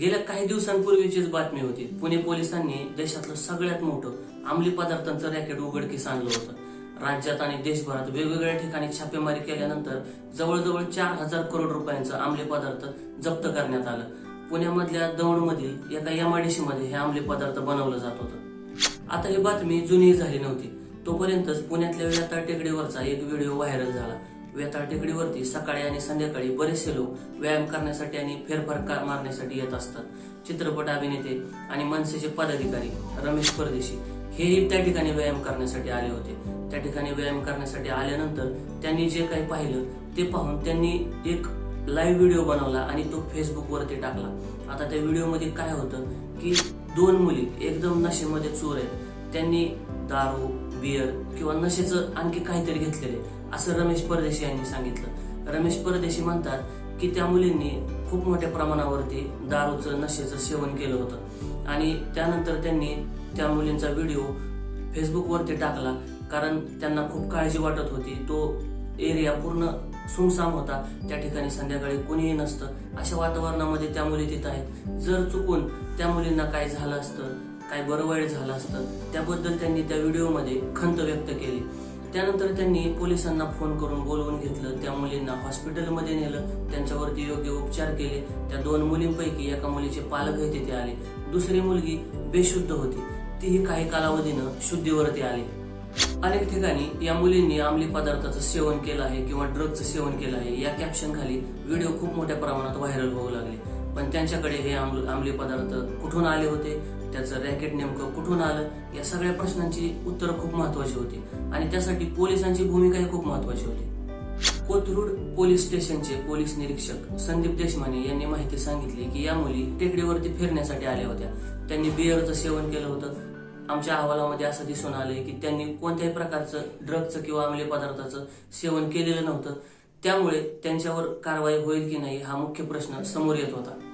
गेल्या काही दिवसांपूर्वीचीच बातमी होती. पुणे पोलिसांनी देशातलं सगळ्यात मोठं अंमली पदार्थांचं रॅकेट उघडकीस आणलं होतं. राज्यात आणि देशभरात वेगवेगळ्या ठिकाणी छापेमारी केल्यानंतर जवळजवळ चार हजार करोड रुपयांचं अंमली पदार्थ जप्त करण्यात आलं. पुण्यामधल्या दौंडमधील एका एमआयडीसी मध्ये हे अंमली पदार्थ बनवलं जात होतं. आता ही बातमी जुनी झाली नव्हती. तोपर्यंतच पुण्यातल्या वेताळ टेकडीवरचा एक व्हिडिओ व्हायरल झाला. वेताळ टेकडीवरती सकाळी आणि संध्याकाळी बरेचसे लोक व्यायाम करण्यासाठी आणि फेरफार मारण्यासाठी येत असतात. चित्रपट अभिनेते आणि मनसेचे पदाधिकारी रमेश परदेशी हेही त्या ठिकाणी व्यायाम करण्यासाठी आले होते. त्या ठिकाणी व्यायाम करण्यासाठी आल्यानंतर त्यांनी जे काही पाहिलं ते पाहून त्यांनी एक लाईव्ह व्हिडिओ बनवला आणि तो फेसबुकवरती टाकला. आता त्या व्हिडिओमध्ये काय होतं की दोन मुली एकदम नशेमध्ये चोर आहेत. त्यांनी दारू बियर किंवा नशेचं आणखी काहीतरी घेतलेले असं रमेश परदेशी यांनी सांगितलं. रमेश परदेशी म्हणतात की त्या मुलींनी खूप मोठ्या प्रमाणावरती दारूचं नशेचं सेवन केलं होतं. आणि त्यानंतर त्यांनी त्या मुलींचा व्हिडिओ फेसबुकवरती टाकला कारण त्यांना खूप काळजी वाटत होती. तो एरिया पूर्ण सुमसाम होता. त्या ठिकाणी संध्याकाळी कोणीही नसतं. अशा वातावरणामध्ये त्या मुली तिथं आहेत. जर चुकून त्या मुलींना काय झालं असतं काय बरं वाईट झालं असतं त्याबद्दल त्यांनी त्या व्हिडिओमध्ये खंत व्यक्त केली. त्यानंतर त्यांनी पोलिसांना फोन करून बोलवून घेतलं त्या मुलींना हॉस्पिटलमध्ये नेलं त्यांच्यावरती योग्य उपचार केले. त्या दोन मुलींपैकी एका मुलीचे पालकही तिथे आले. दुसरी मुलगी बेशुद्ध होती. तीही काही कालावधीनं शुद्धीवरती आली. अनेक ठिकाणी या मुलींनी अंमली पदार्थाचं सेवन केलं आहे किंवा ड्रगचं सेवन केलं आहे. या कॅप्शन खाली व्हिडिओ खूप मोठ्या प्रमाणात व्हायरल होऊ लागले. पण त्यांच्याकडे हे आंबली अंमली पदार्थ कुठून आले होते? त्याचं रॅकेट नेमकं कुठून आलं या सगळ्या प्रश्नांची उत्तरं खूप महत्वाची होती. आणि त्यासाठी पोलिसांची भूमिकाही खूप महत्वाची होती. कोथरूड पोलीस स्टेशनचे पोलीस निरीक्षक संदीप देशमाने यांनी माहिती सांगितली की या मुली टेकडीवरती फिरण्यासाठी आल्या होत्या. त्यांनी बिअरचं सेवन केलं होतं. आमच्या अहवालामध्ये असं दिसून आलंय की त्यांनी कोणत्याही प्रकारचं ड्रगचं किंवा अंमली पदार्थाचं सेवन केलेलं नव्हतं. त्यामुळे त्यांच्यावर कारवाई होईल की नाही हा मुख्य प्रश्न समोर येत होता.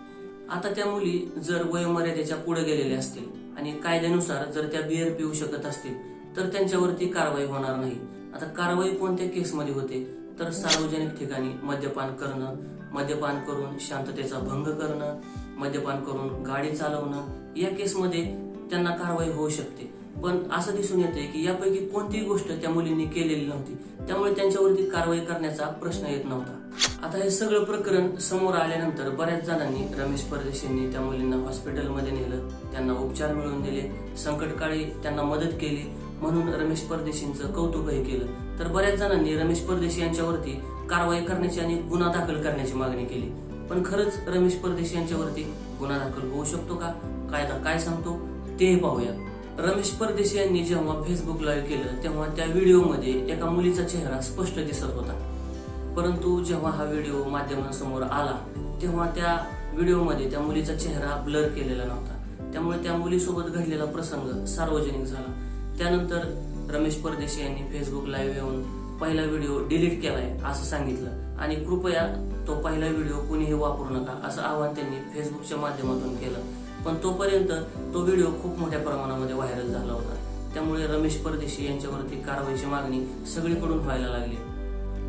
आता त्या मुली जर वयोमर्यादेच्या पुढे गेलेल्या असतील आणि कायद्यानुसार जर त्या बिअर पिऊ शकत असतील तर त्यांच्यावरती कारवाई होणार नाही. आता कारवाई कोणत्या केसमध्ये होते? तर सार्वजनिक ठिकाणी मद्यपान करणं मद्यपान करून शांततेचा भंग करणं मद्यपान करून गाडी चालवणं या केसमध्ये त्यांना कारवाई होऊ शकते. पण असं दिसून येते की यापैकी कोणतीही गोष्ट त्या मुलींनी केलेली नव्हती. त्यामुळे त्यांच्यावरती कारवाई करण्याचा प्रश्न येत नव्हता. आता हे सगळं प्रकरण समोर आल्यानंतर बऱ्याच जणांनी रमेश परदेशींनी त्या मुलींना हॉस्पिटलमध्ये नेलं. त्यांना उपचार मिळवून दिले. संकटकाळी त्यांना मदत केली. म्हणून रमेश परदेशींचं कौतुकही केलं. तर बऱ्याच जणांनी रमेश परदेशी यांच्यावरती कारवाई करण्याची आणि गुन्हा दाखल करण्याची मागणी केली. पण खरंच रमेश परदेशी यांच्यावरती गुन्हा दाखल होऊ शकतो का? कायदा काय सांगतो? तेही पाहूया. रमेश परदेशी यांनी जेव्हा फेसबुक लाईव्ह केलं तेव्हा त्या व्हिडिओमध्ये एका मुलीचा चेहरा स्पष्ट दिसत होता. परंतु जेव्हा हा व्हिडिओ माध्यमांसमोर आला तेव्हा त्या व्हिडिओमध्ये त्या मुलीचा चेहरा ब्लर केलेला नव्हता. त्यामुळे त्या मुलीसोबत घडलेला प्रसंग सार्वजनिक झाला. त्यानंतर रमेश परदेशी यांनी फेसबुक लाईव्ह येऊन पहिला व्हिडिओ डिलीट केलाय असं सांगितलं. आणि कृपया तो पहिला व्हिडिओ कुणीही वापरू नका असं आवाहन त्यांनी फेसबुकच्या माध्यमातून केलं. पण तोपर्यंत तो व्हिडिओ खूप मोठ्या प्रमाणामध्ये व्हायरल झाला होता. त्यामुळे रमेश परदेशी यांच्यावरती कारवाईची मागणी सगळीकडून व्हायला लागली.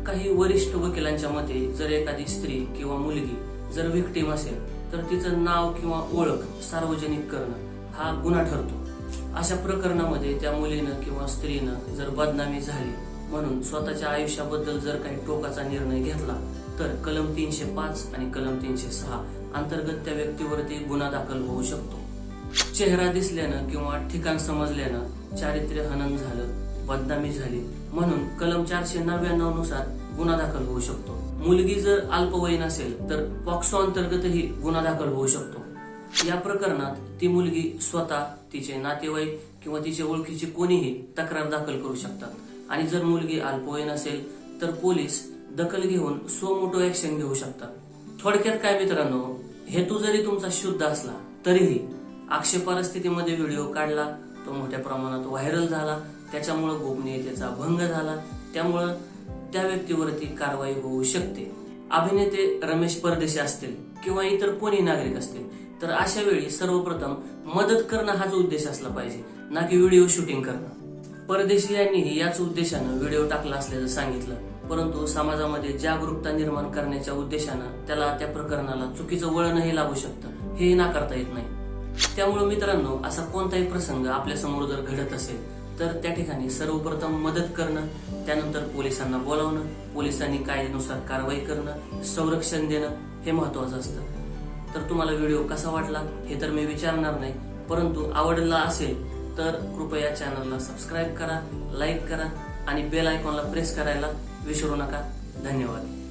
काही वरिष्ठ वकिलांच्या मते जर एखादी स्त्री किंवा मुलगी जर विक्टीम असेल तर तिचं नाव किंवा ओळख सार्वजनिक करणं हा गुन्हा ठरतो. अशा प्रकरणामध्ये त्या मुलीनं किंवा स्त्रीनं जर बदनामी झाली म्हणून स्वतःच्या आयुष्याबद्दल जर काही टोकाचा निर्णय घेतला तर कलम तीनशे पाच आणि कलम तीनशे सहा अंतर्गत त्या व्यक्तीवरती गुन्हा दाखल होऊ शकतो. चेहरा दिसल्यानं किंवा ठिकाण समजल्यानं चारित्र्य हनन झालं बदनामी झाली म्हणून कलम चारशे नव्याण्णवनुसार गुन्हा दाखल होऊ शकतो. मुलगी जर अल्पवयीन असेल तर पॉक्सो अंतर्गतही गुन्हा दाखल होऊ शकतो. या प्रकरणात ती मुलगी स्वतः तिचे नातेवाईक किंवा तिचे ओळखीचे कोणीही तक्रार दाखल करू शकतात. आणि जर मुलगी अल्पवयीन असेल तर पोलीस दखल घेऊन स्वमोटो ऍक्शन घेऊ शकतात. थोडक्यात काय मित्रांनो हेतू जरी तुमचा शुद्ध असला तरीही आक्षेपार स्थितीमध्ये व्हिडिओ काढला तो मोठ्या प्रमाणात व्हायरल झाला त्याच्यामुळं गोपनीयतेचा भंग झाला. त्यामुळं त्या व्यक्तीवरती कारवाई होऊ शकते. अभिनेते रमेश परदेशी असतील किंवा इतर कोणी नागरिक असतील तर अशा वेळी सर्वप्रथम मदत करणं हाच उद्देश असला पाहिजे ना की व्हिडिओ शूटिंग करणं. परदेशी यांनीही याच उद्देशानं व्हिडिओ टाकला असल्याचं सांगितलं परंतु समाजामध्ये जागरूकता निर्माण करण्याच्या उद्देशानं त्याला त्या प्रकरणाला चुकीचं वळणही लागू शकतं हे नाकारता येत नाही. त्यामुळे मित्रांनो असा कोणताही प्रसंग आपल्यासमोर जर घडत असेल तर त्या ठिकाणी सर्वप्रथम मदत करणं त्यानंतर पोलिसांना बोलावणं पोलिसांनी कायद्यानुसार कारवाई करणं संरक्षण देणं हे महत्वाचं असतं. तर तुम्हाला व्हिडिओ कसा वाटला हे तर मी विचारणार नाही परंतु आवडला असेल तर कृपया चॅनलला सबस्क्राईब करा लाईक करा आणि बेल आयकॉनला प्रेस करायला विसरू नका. धन्यवाद.